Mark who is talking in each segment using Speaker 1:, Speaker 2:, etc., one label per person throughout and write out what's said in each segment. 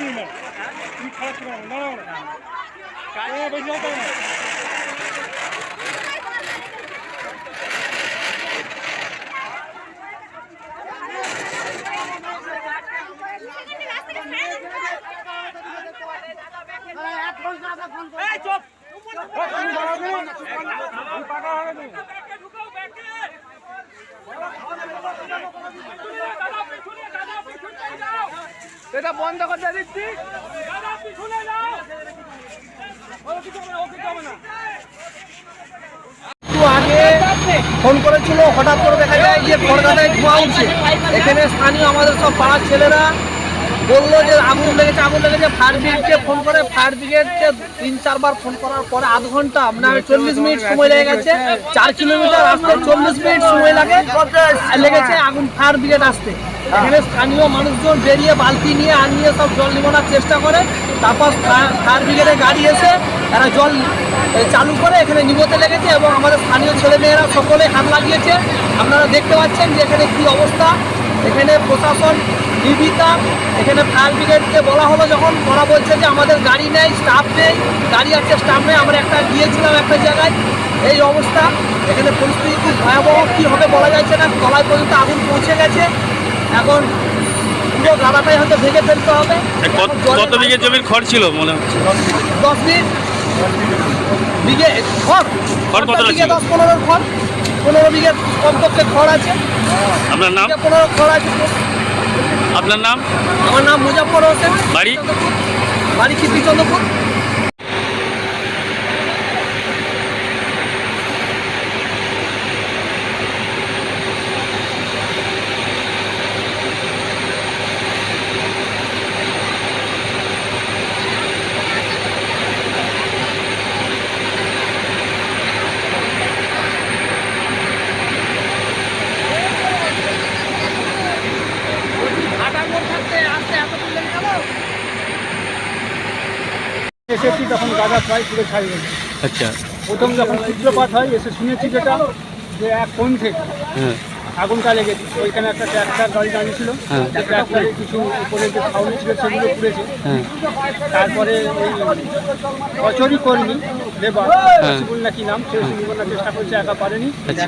Speaker 1: তুই না তুই খারাপ করে না না না বেশি হতো না তুমি দাঁড়াবে তুমি পাকা হবে তুমি
Speaker 2: এটা বন্ধ করতে দিচ্ছি। ফোন করেছিল, হঠাৎ করে দেখা যায় যে কলকাতায় ধোঁয়া উঠছে। এখানে স্থানীয় আমাদের সব পাড়ার ছেলেরা বলল যে আগুন লেগেছে আগুন লেগেছে। ফায়ার ব্রিগেডকে ফোন করে, ফায়ার ব্রিগেডকে তিন, চারবার ফোন করার পরে আধ ঘণ্টা আপনার চল্লিশ মিনিট সময় লেগে গেছে। চার কিলোমিটার আসতে চল্লিশ মিনিট সময় লাগে লেগেছে আগুন, ফায়ার ব্রিগেড আসতে। এখানে স্থানীয় মানুষজন বেরিয়ে বালতি নিয়ে আর নিয়ে সব জল নিবানোর চেষ্টা করে। তারপর ফায়ার ব্রিগেডের গাড়ি এসে তারা জল চালু করে এখানে নিবোতে লেগেছে এবং আমাদের স্থানীয় ছেলেমেয়েরা সকলে হাত লাগিয়েছে। আপনারা দেখতে পাচ্ছেন যে এখানে কি অবস্থা। এখানে প্রশাসন, নিবিতা, এখানে ফায়ার ব্রিগেডকে বলা হলো যখন। ওরা বলছে যে আমাদের গাড়ি নেই, স্টাফ নেই, গাড়ি আছে, স্টাফ নেই। আমরা একটা গিয়েছিলাম একটা জায়গায়। এই অবস্থা। এখানে পরিস্থিতি খুব ভয়াবহ। কী হবে বলা যাচ্ছে না। তলায় পর্যন্ত আগুন পৌঁছে গেছে। এখন পুরো গাড়াটাই হয়তো ভেঙে ফেলতে হবে।
Speaker 3: কত কত বিঘে জমির খড় ছিল মনে হচ্ছে?
Speaker 2: দশ মিনিট বিঘে? খড়।
Speaker 3: খড় কতটা
Speaker 2: বিঘে দশ পনেরো খড়। পনেরো বিঘে কমপক্ষে খড় আছে।
Speaker 3: আপনার নাম?
Speaker 2: পনেরো খড় আছে।
Speaker 3: আপনার নাম?
Speaker 2: আমার নাম মুজাফর হোসেন।
Speaker 3: বাড়ি?
Speaker 2: বাড়ি কীর্তিচন্দ্রপুর
Speaker 1: এসেছি তখন গাঁদা প্রায় পুরো ছাই গেছে।
Speaker 3: আচ্ছা।
Speaker 1: প্রথম যখন সূত্রপাত হয় এসে শুনেছি যেটা যে এক কোন থেকে
Speaker 3: হ্যাঁ।
Speaker 1: আগুনটা লেগেছে। ওইখানে একটা ট্র্যাক্টর গাড়ি দাঁড়িয়েছিল।
Speaker 3: ট্র্যাক্টারে
Speaker 1: ট্র্যাক্টরে কিছু উপরে যে ছাউনি ছিল সেগুলো পুড়েছে।
Speaker 3: হ্যাঁ।
Speaker 1: তারপরে ওই কচুরি কর্মী লেবার
Speaker 3: হ্যাঁ।
Speaker 1: নাকি নাম সে চেষ্টা করছে একা পারেনি।
Speaker 3: আচ্ছা।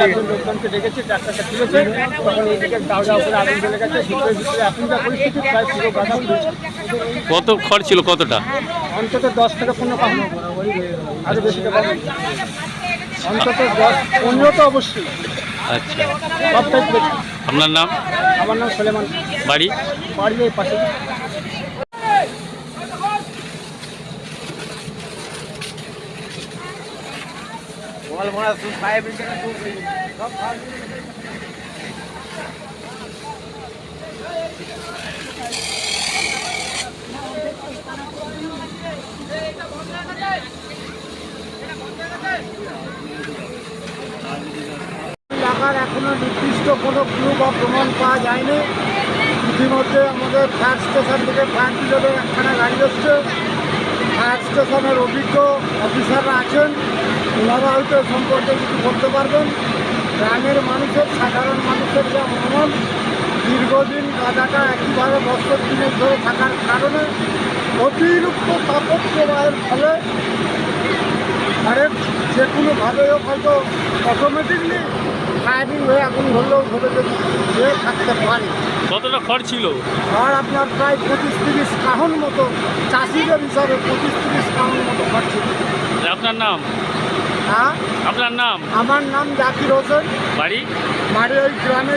Speaker 1: চারজন লোকজনকে ডেকেছে তুলেছে। তখন এইদিকে আগুন চলে গেছে ভিতরে ভিতরে এখন যা পরিস্থিতি প্রায় পুরো গাদা
Speaker 3: কত খড় ছিল কতটা?
Speaker 1: অন্তত দশ থেকে পনেরো পাবো আরও বেশি পাবো অন্তত দশ পনেরো তো অবশ্যই।
Speaker 3: আচ্ছা। আপনার নাম?
Speaker 1: আমার নাম সোলেমান।
Speaker 3: বাড়ি?
Speaker 1: বাড়ি পাশে
Speaker 4: লাগার এখনও নির্দিষ্ট কোনো ক্লু বা প্রমাণ পাওয়া যায়নি। ইতিমধ্যে আমাদের ফায়ার স্টেশন থেকে ফায়ার ব্রিগেডের একখানা গাড়ি এসছে। ফায়ার স্টেশনের অভিজ্ঞ অফিসাররা আছেন। ওনারা হয়তো সম্পর্কে কিছু করতে পারবেন। গ্রামের মানুষের সাধারণ মানুষের যা মনন দীর্ঘদিন গাঁদাটা একইভাবে বছর দিনের ধরে থাকার কারণে অতিরিক্ত তাপক প্রবাহের ফলে আরে যে কোনোভাবে হোক হয়তো অটোমেটিকলি ফায়ারিং হয়ে আগুন ধরলেও ধরে যেয়ে থাকতে পারে।
Speaker 3: কতটা খড় ছিল?
Speaker 4: আর আপনার প্রায় পঁচিশ তিরিশ কাহন মতো চাষিদের হিসাবে পঁচিশ তিরিশ কাহন মতো খড় ছিল।
Speaker 3: আপনার নাম?
Speaker 4: হ্যাঁ?
Speaker 3: আপনার নাম?
Speaker 4: আমার নাম জাকির হোসেন।
Speaker 3: বাড়ি?
Speaker 4: বাড়ি ওই গ্রামে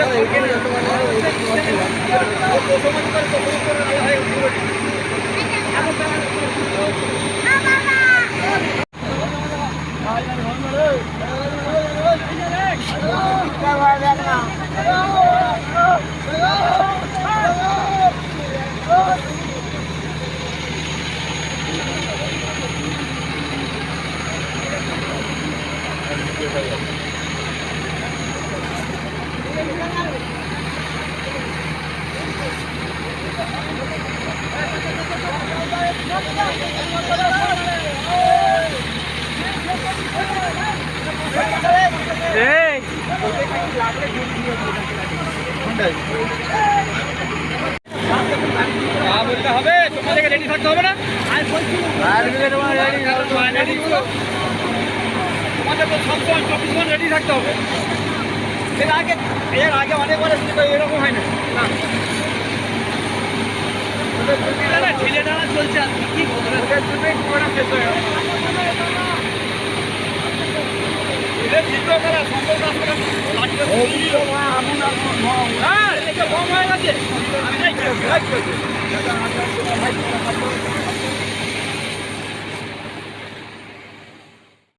Speaker 2: পর
Speaker 1: হবে তোমাদেরকে রেডি থাকতে হবে না তোমাদের তো সবসময় রেডি থাকতে হবে এর আগে এর আগে এরকম হয় না ঢিলে টানা চলছে আর কি শেষ হয়ে হ্যাঁ